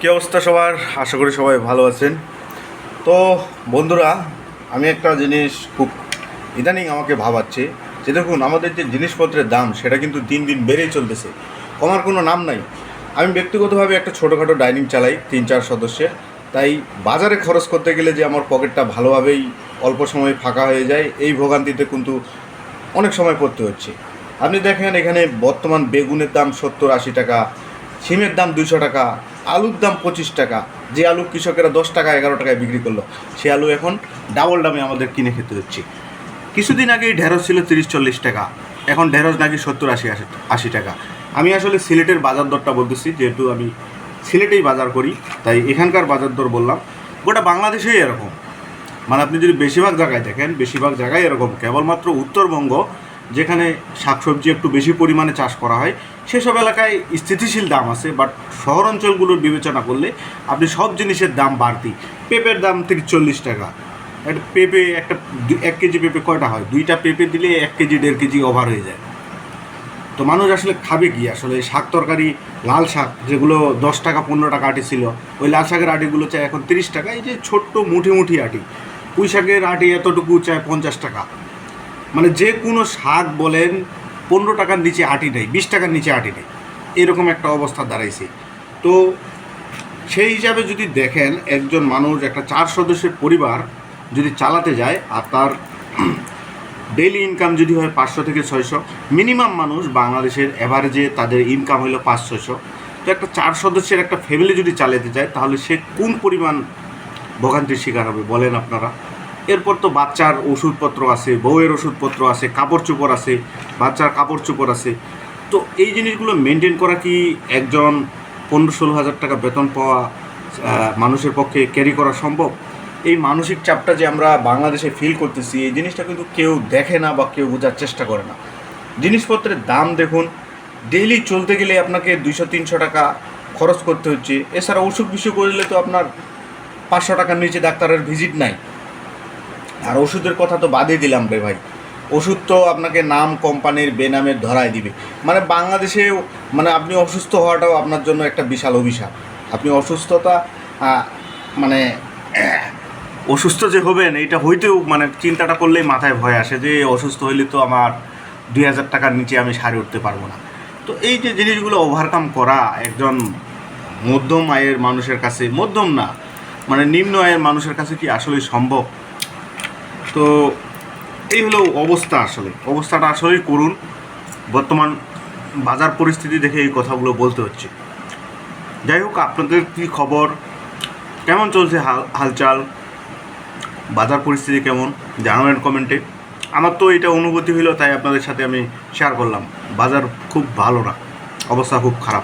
কী অবস্থা সবার? আশা করি সবাই ভালো আছেন। তো বন্ধুরা, আমি একটা জিনিস খুব ইদানিং আমাকে ভাবাচ্ছে যে দেখুন, আমাদের যে জিনিসপত্রের দাম, সেটা কিন্তু দিন দিন বেড়েই চলতেছে। কমার কোনো নাম নাই। আমি ব্যক্তিগতভাবে একটা ছোটোখাটো ডাইনিং চালাই, তিন চার সদস্যের। তাই বাজারে খরচ করতে গেলে যে আমার পকেটটা ভালোভাবেই অল্প সময় ফাঁকা হয়ে যায়, এই ভোগান্তিতে কিন্তু অনেক সময় পড়তে হচ্ছে। আপনি দেখেন, এখানে বর্তমান বেগুনের দাম সত্তর আশি টাকা সিমের দাম দুশো টাকা, আলুর দাম পঁচিশ টাকা। যে আলু কৃষকেরা দশ টাকা, এগারো টাকায় বিক্রি করল, সে আলু এখন ডাবল দামে আমাদের কিনে খেতে হচ্ছে। কিছুদিন আগেই ঢেঁড়স ছিল তিরিশ চল্লিশ টাকা, এখন ঢেঁড়স নাকি সত্তর আশি আশি টাকা। আমি আসলে সিলেটের বাজার দরটা বলতেছি, যেহেতু আমি সিলেটেই বাজার করি, তাই এখানকার বাজার দর বললাম। গোটা বাংলাদেশেই এরকম। মানে আপনি যদি বেশিরভাগ জায়গায় দেখেন, বেশিরভাগ জায়গায় এরকম। কেবলমাত্র উত্তরবঙ্গ যেখানে শাকসবজি একটু বেশি পরিমাণে চাষ করা হয়, সেসব এলাকায় স্থিতিশীল দাম আছে বাট শহর অঞ্চলগুলোর বিবেচনা করলে আপনি সব জিনিসের দাম বাড়তি। পেঁপের দাম থেকে চল্লিশ টাকা। একটা পেঁপে একটা এক কেজি পেঁপে কয়টা হয়? দুইটা পেঁপে দিলে এক কেজি, দেড় কেজি ওভার হয়ে যায়। তো মানুষ আসলে খাবে কি? আসলে শাক তরকারি, লাল শাক, যেগুলো দশ টাকা, পনেরো টাকা আটি ছিল, ওই লাল শাকের আটিগুলো চাই এখন তিরিশ টাকা, এই যে ছোট্ট মুঠি মুঠি আটি। পুঁই শাকের আটি এতটুকু চায় পঞ্চাশ টাকা। মানে যে কোনো শাক বলেন, পনেরো টাকার নিচে আটি নেই, বিশ টাকার নিচে আটি নেই। এরকম একটা অবস্থা দাঁড়াইছে। তো সেই হিসাবে যদি দেখেন, একজন মানুষ, একটা চার সদস্যের পরিবার যদি চালাতে যায় আর তার ডেইলি ইনকাম যদি হয় পাঁচশো থেকে ছয়শো মিনিমাম মানুষ বাংলাদেশের অ্যাভারেজে তাদের ইনকাম হলো পাঁচ ছয়শো। তো একটা চার সদস্যের একটা ফ্যামিলি যদি চালাতে যায়, তাহলে সে কোন পরিমাণ ভোগান্তির শিকার হবে বলেন আপনারা? এরপর তো বাচ্চার ওষুধপত্র আছে, বউয়ের ওষুধপত্র আছে, কাপড় চোপড় আছে, বাচ্চার কাপড় চোপড় আছে। তো এই জিনিসগুলো মেনটেন করা কি একজন পনেরো ষোলো হাজার টাকা বেতন পাওয়া মানুষের পক্ষে ক্যারি করা সম্ভব? এই মানসিক চাপটা যে আমরা বাংলাদেশে ফিল করতেছি, এই জিনিসটা কিন্তু কেউ দেখে না বা কেউ বোঝার চেষ্টা করে না। জিনিসপত্রের দাম দেখুন ডেইলি চলতে গেলে আপনাকে দুইশো, তিনশো টাকা খরচ করতে হচ্ছে। এছাড়া অসুখ বিসুখ করলে তো আপনার পাঁচশো টাকার নিচে ডাক্তারের ভিজিট নাই। আর ওষুধের কথা তো বাদই দিলাম রে ভাই। ওষুধ তো আপনাকে নাম, কোম্পানির বেনামের ধরায় দিবে। মানে বাংলাদেশে মানে আপনি অসুস্থ হওয়াটাও আপনার জন্য একটা বিশাল অভিশাপ। আপনি অসুস্থতা মানে অসুস্থ যে হবেন এটা হইতেও মানে চিন্তাটা করলেই মাথায় ভয় আসে যে অসুস্থ হইলে তো আমার দুই হাজার টাকার নিচে আমি সারে উঠতে পারব না। তো এই যে জিনিসগুলো ওভারকাম করা একজন মধ্যম আয়ের মানুষের কাছে, মধ্যম না মানে নিম্ন আয়ের মানুষের কাছে কি আসলে সম্ভব? তো এই হলো অবস্থা আসলে। অবস্থাটা আসলেই করুন। বর্তমান বাজার পরিস্থিতি দেখে এই কথাগুলো বলতে হচ্ছে। যাই হোক, আপনাদের কী খবর? কেমন চলছে হাল হালচাল? বাজার পরিস্থিতি কেমন? জানাবেন কমেন্টে। আমার তো এটা অনুভূতি হলো, তাই আপনাদের সাথে আমি শেয়ার করলাম। বাজার খুব ভালো না, অবস্থা খুব খারাপ।